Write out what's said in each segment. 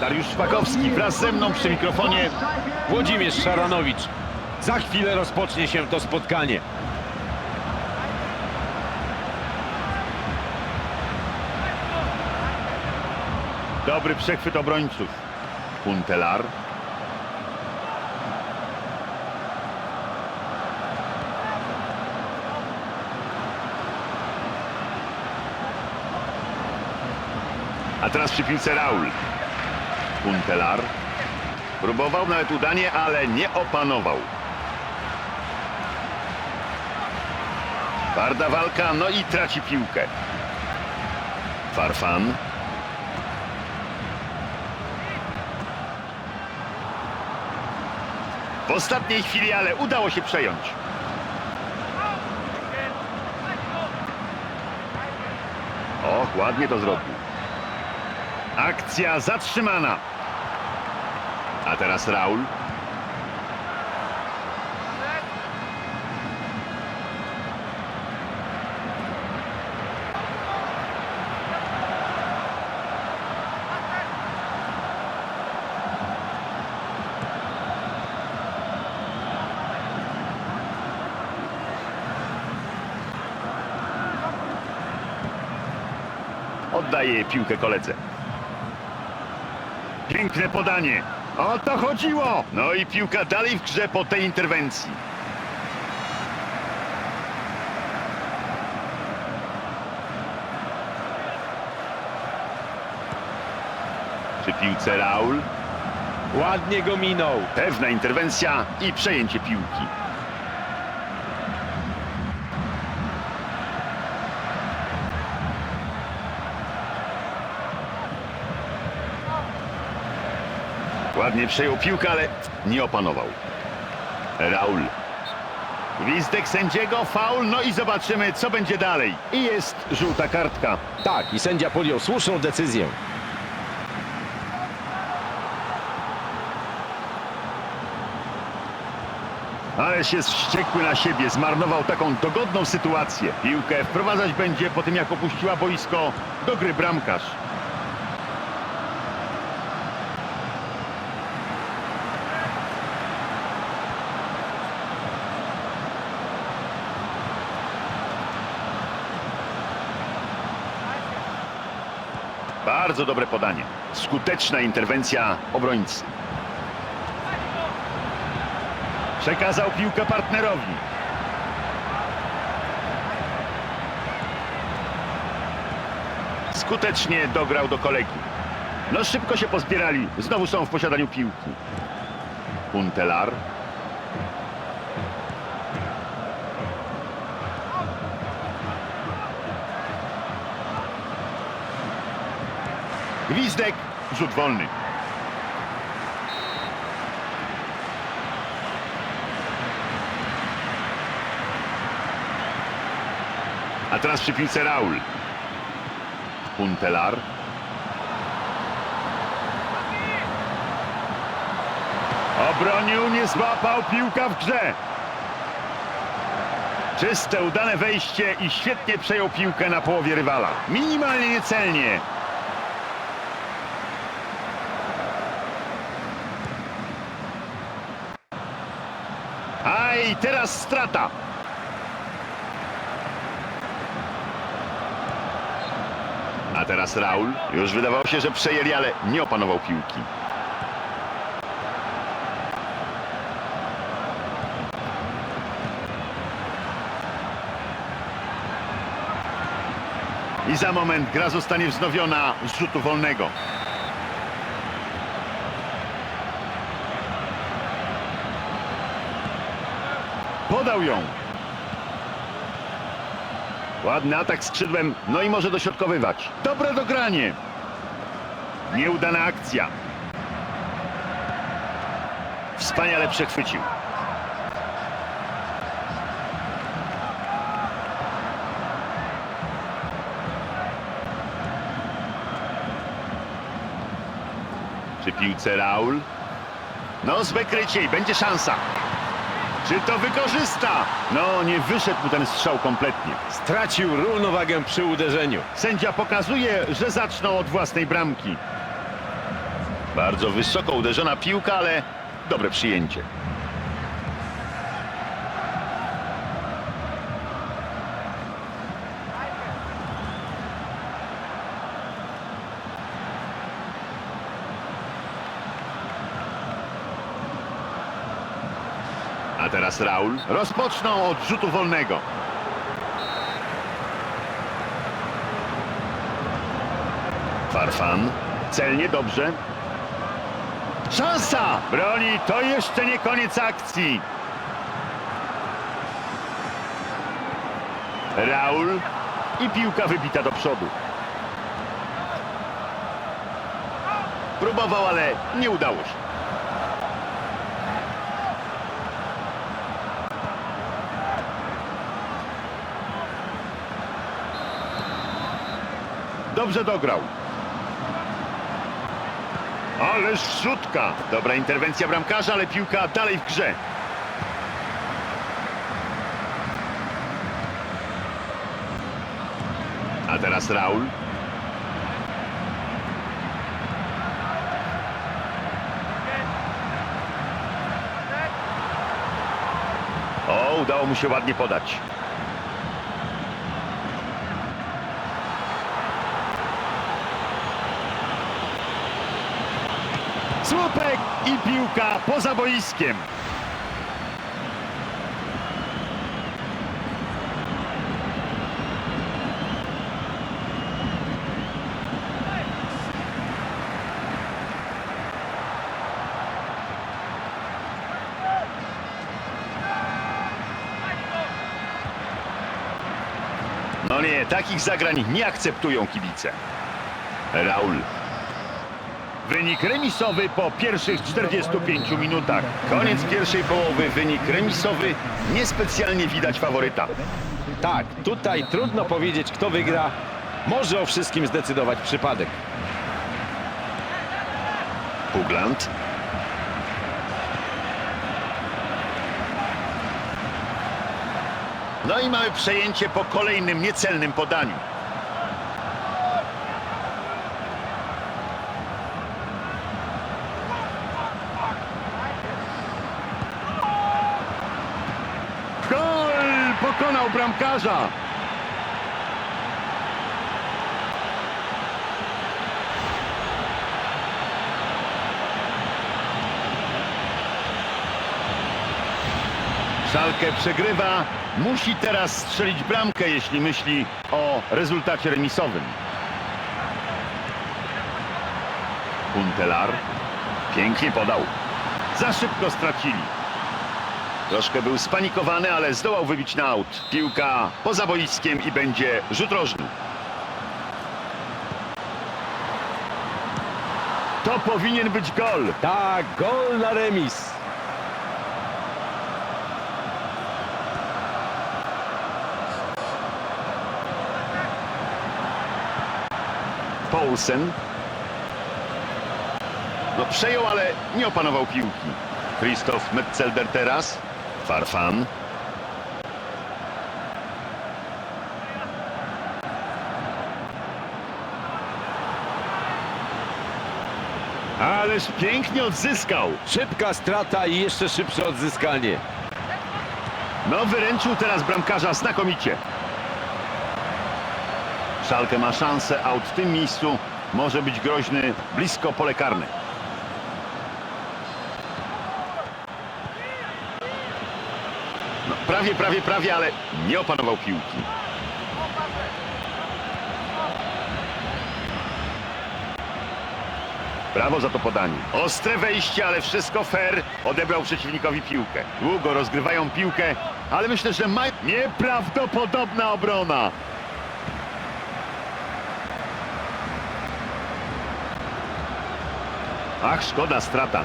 Dariusz Szpakowski wraz ze mną przy mikrofonie. Włodzimierz Szaranowicz. Za chwilę rozpocznie się to spotkanie. Dobry przechwyt obrońców. Kuntelar. A teraz przy piłce Raul. Kuntelar. Próbował nawet udanie, ale nie opanował. Twarda walka, no i traci piłkę. Farfan. W ostatniej chwili, ale udało się przejąć. Och, ładnie to zrobił. Akcja zatrzymana. A teraz Raul. Oddaje piłkę koledze. Piękne podanie. O to chodziło! No i piłka dalej w grze po tej interwencji. Przy piłce Raul. Ładnie go minął. Pewna interwencja i przejęcie piłki. Ładnie przejął piłkę, ale nie opanował. Raul. Gwizdek sędziego, faul, no i zobaczymy, co będzie dalej. I jest żółta kartka. Tak, i sędzia podjął słuszną decyzję. Ależ jest wściekły na siebie, zmarnował taką dogodną sytuację. Piłkę wprowadzać będzie po tym, jak opuściła boisko do gry bramkarz. Bardzo dobre podanie. Skuteczna interwencja obrońcy. Przekazał piłkę partnerowi. Skutecznie dograł do kolegi. No szybko się pozbierali. Znowu są w posiadaniu piłki. Kuntelar. Gwizdek, rzut wolny. A teraz przy piłce Raul. Puntelar. Obronił, nie złapał, piłka w grze. Czyste, udane wejście i świetnie przejął piłkę na połowie rywala. Minimalnie niecelnie. Teraz strata. A teraz Raul. Już wydawało się, że przejęli, ale nie opanował piłki. I za moment gra zostanie wznowiona z rzutu wolnego. Podał ją. Ładny atak skrzydłem, no i może dośrodkowywać. Dobre dogranie. Nieudana akcja. Wspaniale przechwycił. Przy piłce Raul. No, złe krycie i będzie szansa. Czy to wykorzysta? No, nie wyszedł mu ten strzał kompletnie. Stracił równowagę przy uderzeniu. Sędzia pokazuje, że zaczną od własnej bramki. Bardzo wysoko uderzona piłka, ale dobre przyjęcie. A teraz Raul rozpoczną od rzutu wolnego. Farfan. Celnie, dobrze. Szansa! Broni, to jeszcze nie koniec akcji. Raul i piłka wybita do przodu. Próbował, ale nie udało się. Dobrze dograł. Ależ rzutka. Dobra interwencja bramkarza, ale piłka dalej w grze. A teraz Raul. O, udało mu się ładnie podać. I piłka poza boiskiem. No nie, takich zagrań nie akceptują kibice. Raul. Wynik remisowy po pierwszych 45 minutach. Koniec pierwszej połowy, wynik remisowy. Niespecjalnie widać faworyta. Tak, tutaj trudno powiedzieć, kto wygra. Może o wszystkim zdecydować przypadek. Pugland. No i mamy przejęcie po kolejnym niecelnym podaniu. Gol! Pokonał bramkarza. Szalkę przegrywa. Musi teraz strzelić bramkę, jeśli myśli o rezultacie remisowym. Kuntelar pięknie podał. Za szybko stracili. Troszkę był spanikowany, ale zdołał wybić na aut. Piłka poza boiskiem i będzie rzut rożny. To powinien być gol. Tak, gol na remis. Paulsen. No przejął, ale nie opanował piłki. Christoph Metzelder teraz. Farfan. Ależ pięknie odzyskał. Szybka strata i jeszcze szybsze odzyskanie. No wyręczył teraz bramkarza znakomicie. Szalkę ma szansę, aut w tym miejscu może być groźny blisko pole karne. Prawie, prawie, prawie, ale nie opanował piłki. Brawo za to podanie. Ostre wejście, ale wszystko fair. Odebrał przeciwnikowi piłkę. Długo rozgrywają piłkę, ale myślę, że ma... Nieprawdopodobna obrona. Ach, szkoda, strata.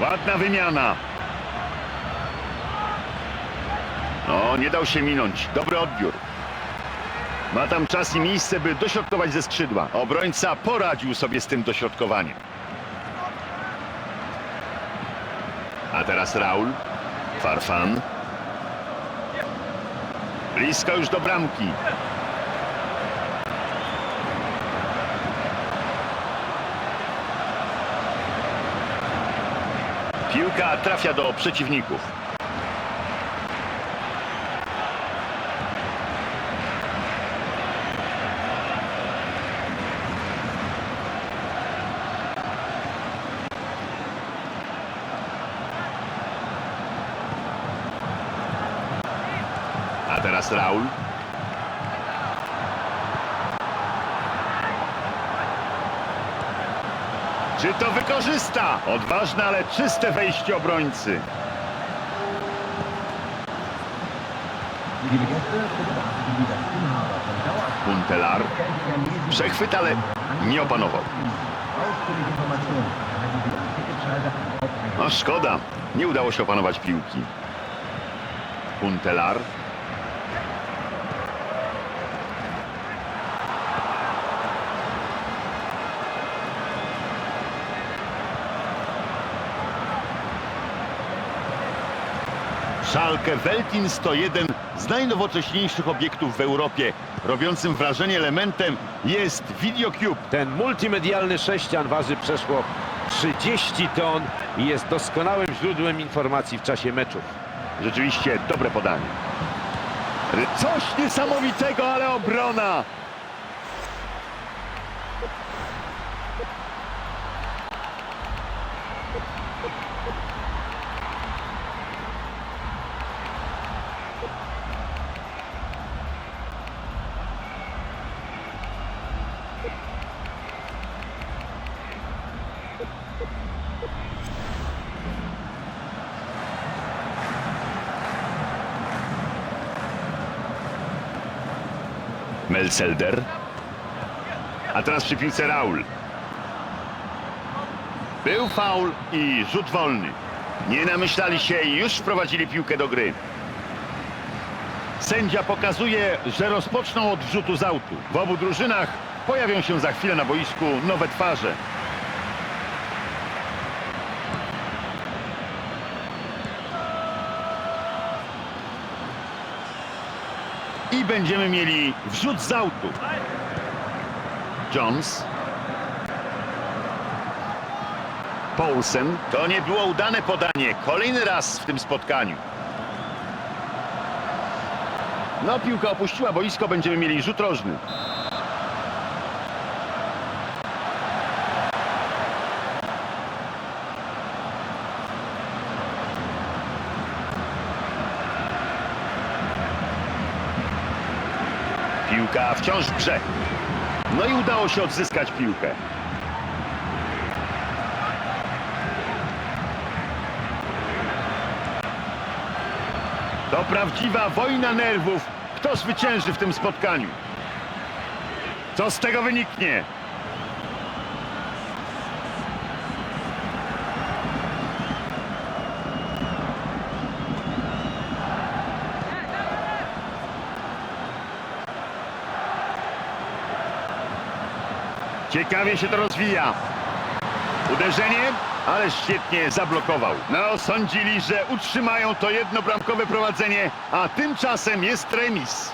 Ładna wymiana. No, nie dał się minąć. Dobry odbiór. Ma tam czas i miejsce, by dośrodkować ze skrzydła. Obrońca poradził sobie z tym dośrodkowaniem. A teraz Raul. Farfan. Blisko już do bramki. Piłka trafia do przeciwników. A teraz Raul. Czy to wykorzysta? Odważne, ale czyste wejście obrońcy. Puntelar. Przechwyt, ale nie opanował. No szkoda. Nie udało się opanować piłki. Puntelar. Szalkę to jeden z najnowocześniejszych obiektów w Europie. Robiącym wrażenie elementem jest Videocube. Ten multimedialny sześcian waży przeszło 30 ton i jest doskonałym źródłem informacji w czasie meczów. Rzeczywiście dobre podanie. Coś niesamowitego, ale obrona! Melcelder. A teraz przy piłce Raul. Był faul i rzut wolny. Nie namyślali się i już wprowadzili piłkę do gry. Sędzia pokazuje, że rozpoczną od rzutu z autu. W obu drużynach pojawią się za chwilę na boisku nowe twarze. I będziemy mieli wrzut z autu. Jones. Paulsen. To nie było udane podanie. Kolejny raz w tym spotkaniu. No, piłka opuściła boisko. Będziemy mieli rzut rożny. Piłka wciąż w grze. No i udało się odzyskać piłkę. To prawdziwa wojna nerwów. Kto zwycięży w tym spotkaniu? Co z tego wyniknie? Ciekawie się to rozwija. Uderzenie, ale świetnie zablokował. No, sądzili, że utrzymają to jednobramkowe prowadzenie, a tymczasem jest remis.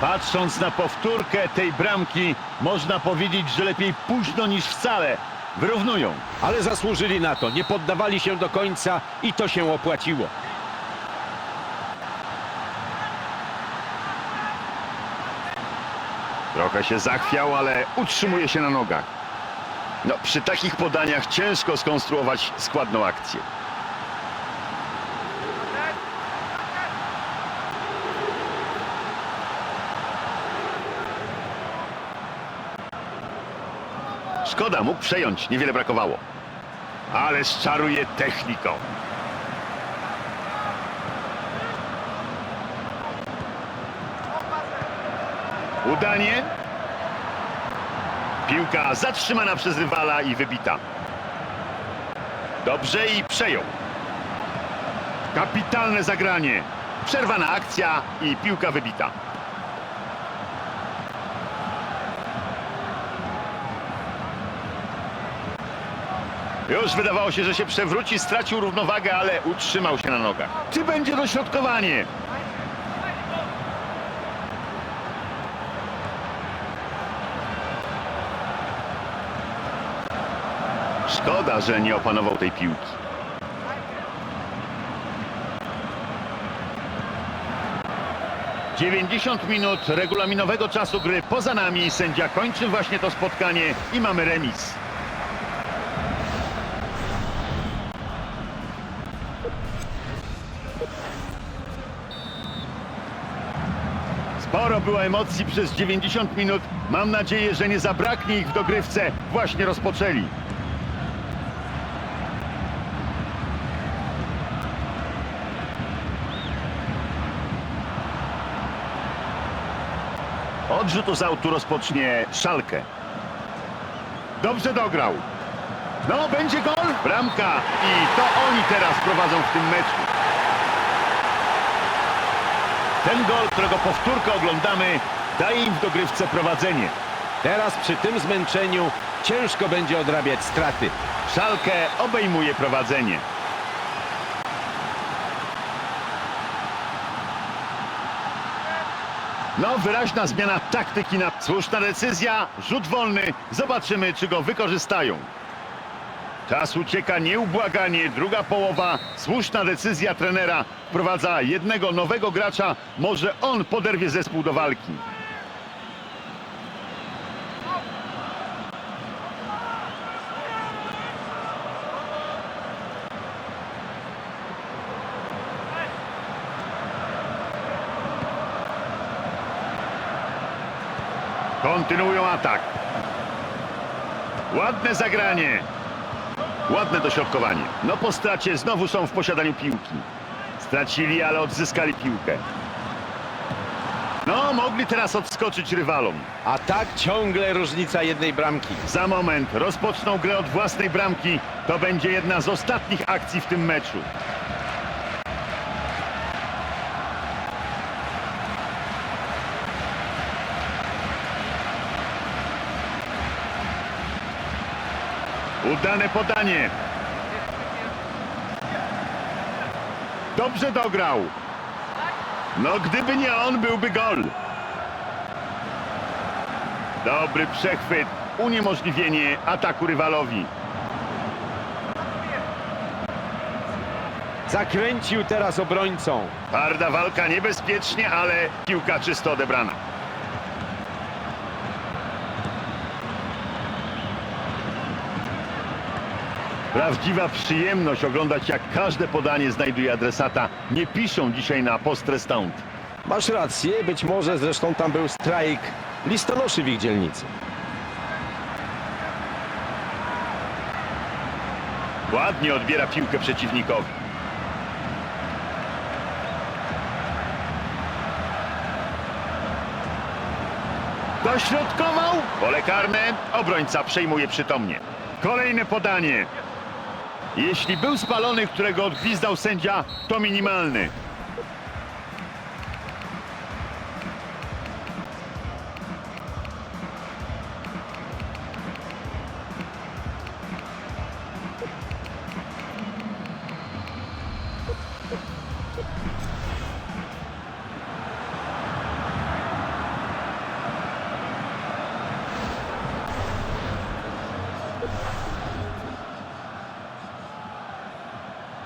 Patrząc na powtórkę tej bramki, można powiedzieć, że lepiej późno niż wcale. Wyrównują. Ale zasłużyli na to, nie poddawali się do końca i to się opłaciło. Trochę się zachwiał, ale utrzymuje się na nogach. No, przy takich podaniach ciężko skonstruować składną akcję. Szkoda, mógł przejąć, niewiele brakowało. Ale czaruje techniką. Udanie. Piłka zatrzymana przez rywala i wybita. Dobrze i przejął. Kapitalne zagranie. Przerwana akcja i piłka wybita. Już wydawało się, że się przewróci, stracił równowagę, ale utrzymał się na nogach. Czy będzie dośrodkowanie? Że nie opanował tej piłki. Dziewięćdziesiąt minut regulaminowego czasu gry poza nami. Sędzia kończy właśnie to spotkanie i mamy remis. Sporo było emocji przez 90 minut. Mam nadzieję, że nie zabraknie ich w dogrywce. Właśnie rozpoczęli. Od rzutu z autu rozpocznie Szalkę. Dobrze dograł. No, będzie gol. Bramka. I to oni teraz prowadzą w tym meczu. Ten gol, którego powtórkę oglądamy, daje im w dogrywce prowadzenie. Teraz przy tym zmęczeniu ciężko będzie odrabiać straty. Szalkę obejmuje prowadzenie. No, wyraźna zmiana taktyki na słuszna decyzja, rzut wolny. Zobaczymy, czy go wykorzystają. Czas ucieka nieubłaganie, druga połowa, słuszna decyzja trenera. Wprowadza jednego nowego gracza, może on poderwie zespół do walki. Kontynuują atak. Ładne zagranie. Ładne dośrodkowanie. No po stracie znowu są w posiadaniu piłki. Stracili, ale odzyskali piłkę. No, mogli teraz odskoczyć rywalom. A tak ciągle różnica jednej bramki. Za moment rozpoczną grę od własnej bramki. To będzie jedna z ostatnich akcji w tym meczu. Udane podanie. Dobrze dograł. No gdyby nie on, byłby gol. Dobry przechwyt, uniemożliwienie ataku rywalowi. Zakręcił teraz obrońcą. Twarda walka niebezpiecznie, ale piłka czysto odebrana. Prawdziwa przyjemność oglądać jak każde podanie znajduje adresata. Nie piszą dzisiaj na post restaunt. Masz rację, być może zresztą tam był strajk listonoszy w ich dzielnicy. Ładnie odbiera piłkę przeciwnikowi. Dośrodkował. Pole karne. Obrońca przejmuje przytomnie. Kolejne podanie. Jeśli był spalony, którego odgwizdał sędzia, to minimalny.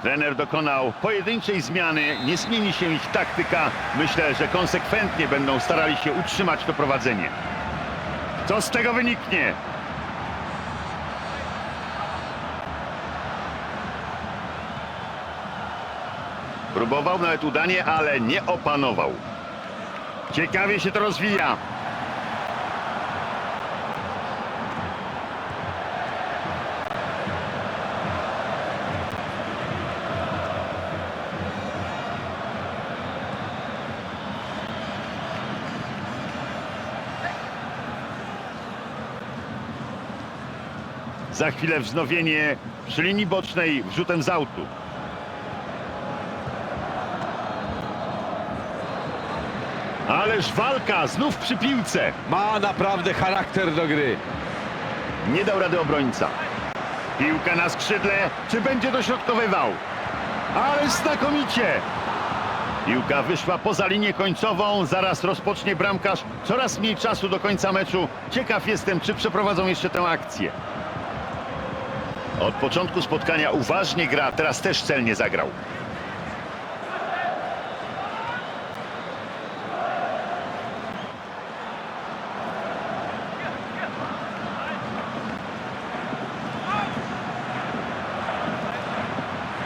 Trener dokonał pojedynczej zmiany, nie zmieni się ich taktyka. Myślę, że konsekwentnie będą starali się utrzymać to prowadzenie. Co z tego wyniknie? Próbował nawet udanie, ale nie opanował. Ciekawie się to rozwija. Za chwilę wznowienie przy linii bocznej wrzutem z autu. Ależ walka znów przy piłce. Ma naprawdę charakter do gry. Nie dał rady obrońca. Piłka na skrzydle. Czy będzie dośrodkowywał? Ale znakomicie! Piłka wyszła poza linię końcową. Zaraz rozpocznie bramkarz. Coraz mniej czasu do końca meczu. Ciekaw jestem, czy przeprowadzą jeszcze tę akcję. Od początku spotkania uważnie gra, teraz też celnie zagrał.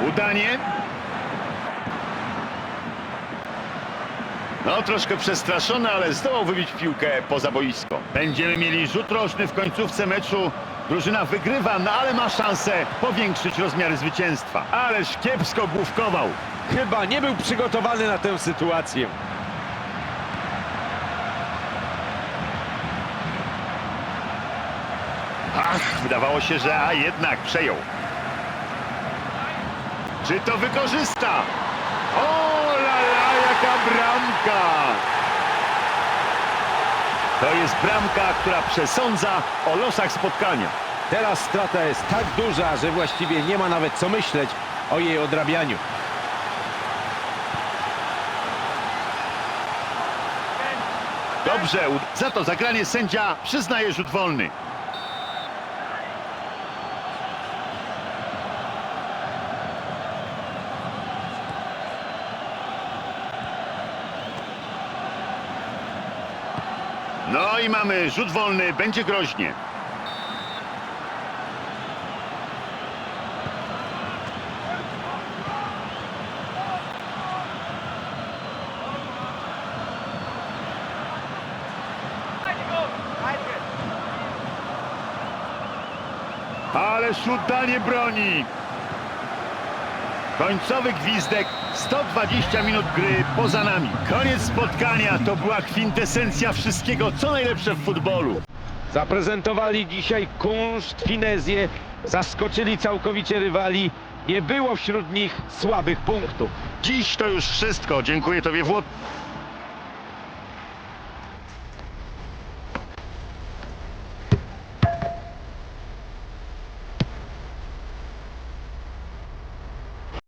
Udanie. No, troszkę przestraszony, ale zdołał wybić piłkę poza boisko. Będziemy mieli rzut rożny w końcówce meczu. Drużyna wygrywa, no ale ma szansę powiększyć rozmiary zwycięstwa. Ależ kiepsko główkował. Chyba nie był przygotowany na tę sytuację. Ach, wydawało się, że a jednak przejął. Czy to wykorzysta? O la la, jaka bramka! To jest bramka, która przesądza o losach spotkania. Teraz strata jest tak duża, że właściwie nie ma nawet co myśleć o jej odrabianiu. Dobrze, za to zagranie sędzia przyznaje rzut wolny. No i mamy rzut wolny, będzie groźnie. Ale oddanie broni. Końcowy gwizdek, 120 minut gry poza nami. Koniec spotkania to była kwintesencja wszystkiego, co najlepsze w futbolu. Zaprezentowali dzisiaj kunszt, finezję, zaskoczyli całkowicie rywali. Nie było wśród nich słabych punktów. Dziś to już wszystko. Dziękuję Tobie, Włod.